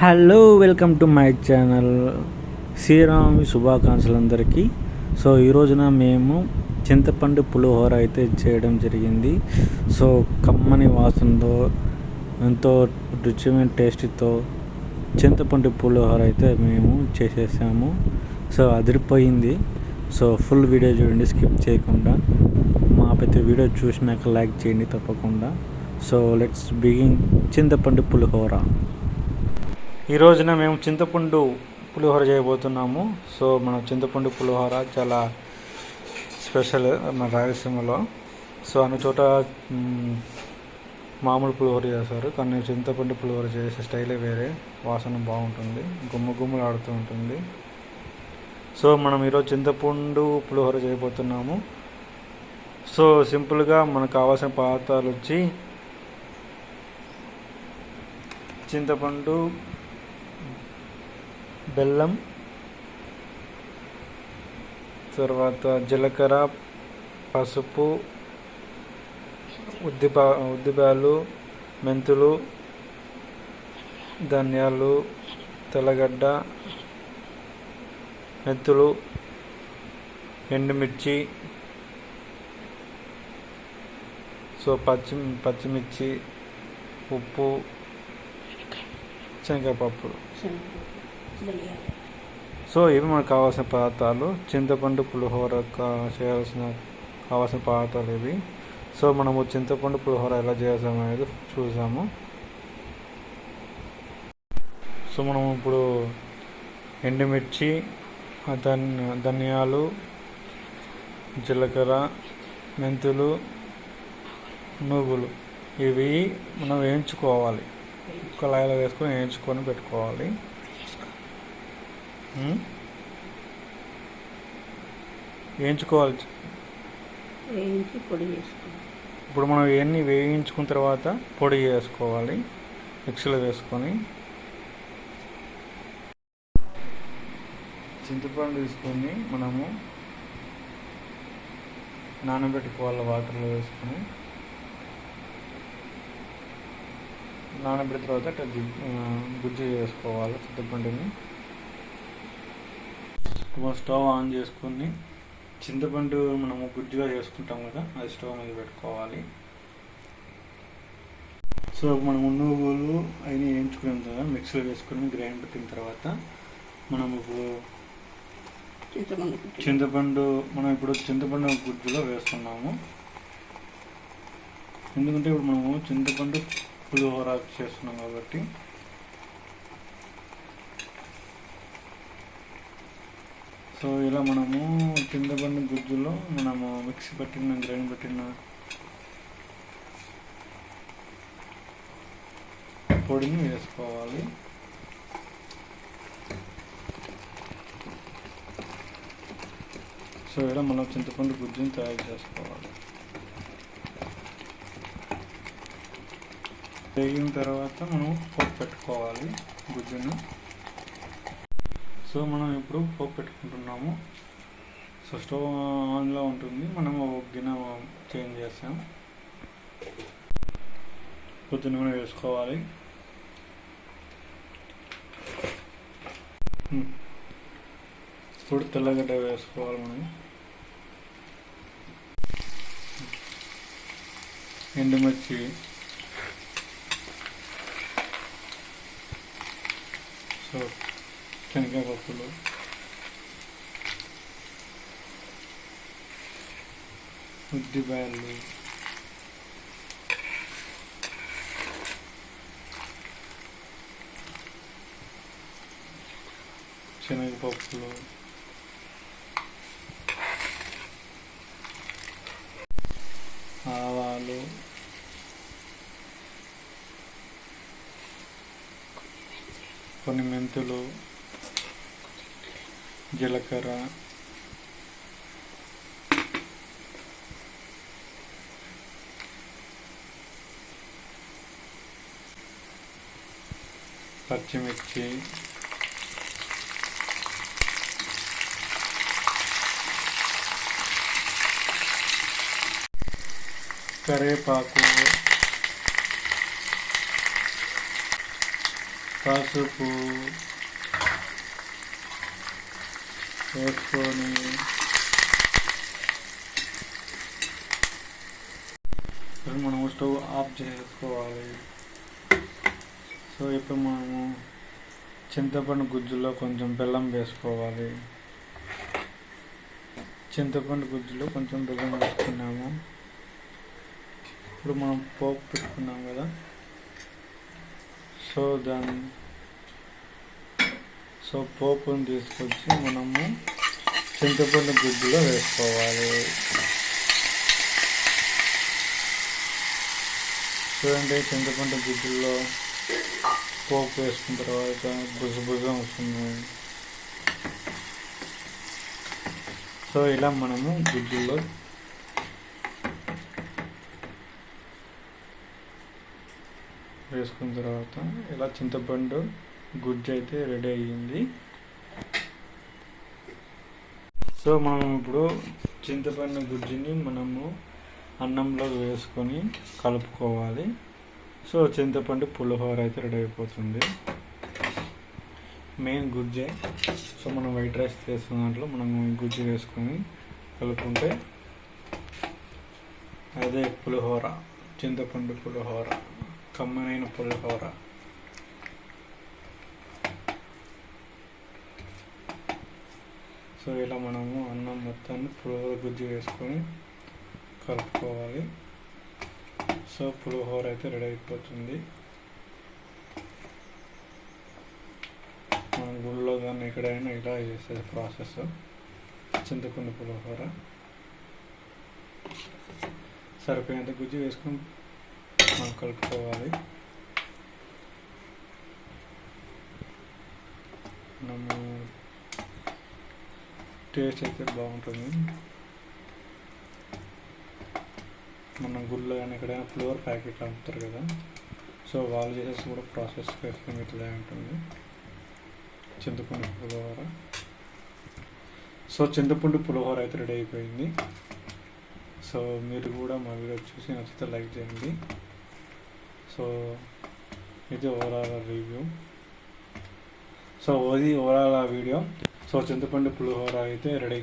Hello welcome to my channel శ్రీరామి శుభాకాంక్షలు అందరికీ so ఈ రోజున మేము చింతపండు పులిహోర అయితే చేయడం జరిగింది. సో కమ్మని వాసనతో ఎంతో రుచిమైన టేస్ట్తో చింతపండు పులిహోర అయితే మేము చేసేసాము. సో అదిరిపోయింది. సో ఫుల్ వీడియో చూడండి స్కిప్ చేయకుండా. మా ప్రతి వీడియో చూసినాక లైక్ చేయండి తప్పకుండా. సో లెట్స్ బిగిన్ చింతపండు పులిహోర. ఈ రోజున మేము చింతపండు పులిహోర చేయబోతున్నాము. సో మన చింతపండు పులిహోర చాలా స్పెషల్ మన రాయలసీమలో. సో అన్ని చోట మామూలు పులిహోర చేస్తారు. కానీ చింతపండు పులిహోర చేసే స్టైలే వేరే. వాసన బాగుంటుంది. గుమ్మ గుమ్మలు ఆడుతూ ఉంటుంది. సో మనం ఈరోజు చింతపండు పులిహోర చేయబోతున్నాము. సో సింపుల్గా మనకు కావాల్సిన పదార్థాలు వచ్చి చింతపండు బెల్లం తర్వాత జీలకర్ర పసుపు ఉద్దిపా ఉద్దిపాలు మెంతులు ధనియాలు తెల్లగడ్డ మెంతులు ఎండుమిర్చి సో పచ్చి పచ్చిమిర్చి ఉప్పు శనగపప్పు. సో ఇవి మనకు కావాల్సిన పదార్థాలు. చింతపండు పులిహోర చేయాల్సిన కావాల్సిన పదార్థాలు ఇవి. సో మనము చింతపండు పులిహోర ఎలా చేసాము అనేది చూసాము. సో మనం ఇప్పుడు ఎండుమిర్చి ధనియాలు జీలకర్ర మెంతులు నువ్వులు. ఇవి మనం వేయించుకోవాలి. కళాయిలో వేసుకొని వేయించుకొని పెట్టుకోవాలి. ఉమ్. వేయించుకోవాలి. వేయించి పొడి ఇప్పుడు మనం ఇవన్నీ వేయించుకున్న తర్వాత పొడి చేసుకోవాలి. మిక్సీలో వేసుకొని. చింతపండు తీసుకొని మనము నానబెట్టుకోవాలి వాటర్లో వేసుకొని. నానబెట్టిన తర్వాత ఆ, గుజ్జు చేసుకోవాలి చింతపండుని. స్టవ్ ఆన్ చేసుకొని చింతపండు మనము గుజ్జుగా చేసుకుంటాం కదా అది స్టవ్ మీద పెట్టుకోవాలి. సో మనము నువ్వులు అవి వేయించుకున్నాం కదా మిక్సీలో వేసుకొని గ్రైండ్ పెట్టిన తర్వాత మనం ఇప్పుడు చింతపండు మనం ఇప్పుడు చింతపండు గుజ్జులో వేస్తున్నాము. ఎందుకంటే ఇప్పుడు మనము చింతపండు పులిహోర చేస్తున్నాం కాబట్టి. సో ఇలా మనము చింతపండు గుజ్జులో మనము మిక్సీ పెట్టిన గ్రైండ్ పెట్టిన పొడిని వేసుకోవాలి. సో ఇలా మనం చింతపండు గుజ్జుని తయారు చేసుకోవాలి. వేగిన తర్వాత మనం పోపు పెట్టుకోవాలి గుజ్జును. సో మనం ఇప్పుడు పోపు పెట్టుకుంటున్నాము. సో స్టవ్ ఆన్లో ఉంటుంది. మనం గిన్నె చేంజ్ చేస్తాం కొద్ది నూనె వేసుకోవాలి. ఇప్పుడు తెల్లగడ్డ వేసుకోవాలి మనం. ఎండుమిర్చి సో శనగపప్పులు ఉద్దిబాయలు శనగపప్పులు ఆవా. కొన్ని మెంతులు జీలకర్ర పచ్చిమిర్చి కరివేపాకు పసుపు వేసుకొని ఇప్పుడు మనం స్టవ్ ఆఫ్ చేసుకోవాలి. సో ఇప్పుడు మనము చింతపండు గుజ్జులో కొంచెం బెల్లం వేసుకోవాలి. చింతపండు గుజ్జులో కొంచెం బెల్లం వేసుకున్నాము. ఇప్పుడు మనం పోపు పెట్టుకున్నాం కదా. సో దాన్ని సో పోపుని తీసుకొచ్చి మనము చింతపండు గుజ్జులో వేసుకోవాలి. చూడండి చింతపండు గుజ్జుల్లో పోపు వేసుకున్న తర్వాత బుజు వస్తుంది. సో ఇలా మనము గుజ్జుల్లో వేసుకున్న తర్వాత ఇలా చింతపండు గుజ్జు అయితే రెడీ అయ్యింది. సో మనం ఇప్పుడు చింతపండు గుజ్జుని మనము అన్నంలో వేసుకొని కలుపుకోవాలి. సో చింతపండు పులిహోర అయితే రెడీ అయిపోతుంది. మెయిన్ గుజ్జే. సో మనం వైట్ రైస్ చేస్తున్న దాంట్లో మనం గుజ్జు వేసుకొని కలుపుకుంటే అదే పులిహోర చింతపండు పులిహోర. కమ్మనైన పులిహోర సో ఇలా మనము అన్నం మొత్తాన్ని పులిహోర గుజ్జు వేసుకొని కలుపుకోవాలి. సో పులిహోర అయితే రెడీ అయిపోతుంది. మన గుళ్ళో కానీ ఎక్కడైనా ఇలా చేసేది ప్రాసెస్. చింతపండు పులిహోర. సరిపోయినంత గుజ్జు వేసుకొని కలుపుకోవాలి. మనము టేస్ట్ అయితే బాగుంటుంది. మన గుళ్ళో కానీ ఎక్కడైనా ఫ్లోర్ ప్యాకెట్ అమ్ముతారు కదా సో వాళ్ళు చేసేసి కూడా ప్రాసెస్ ఇట్లా ఉంటుంది. చింతపండు పులిహోర. సో చింతపండు పులిహోర అయితే రెడీ అయిపోయింది. సో మీరు కూడా మా వీడియో చూసి నచ్చితే లైక్ చేయండి. సో ఇది ఓవరాల్ రివ్యూ సో అది ఓవరాల్ వీడియో సో చింతపండు పులిహోర అయితే రెడీ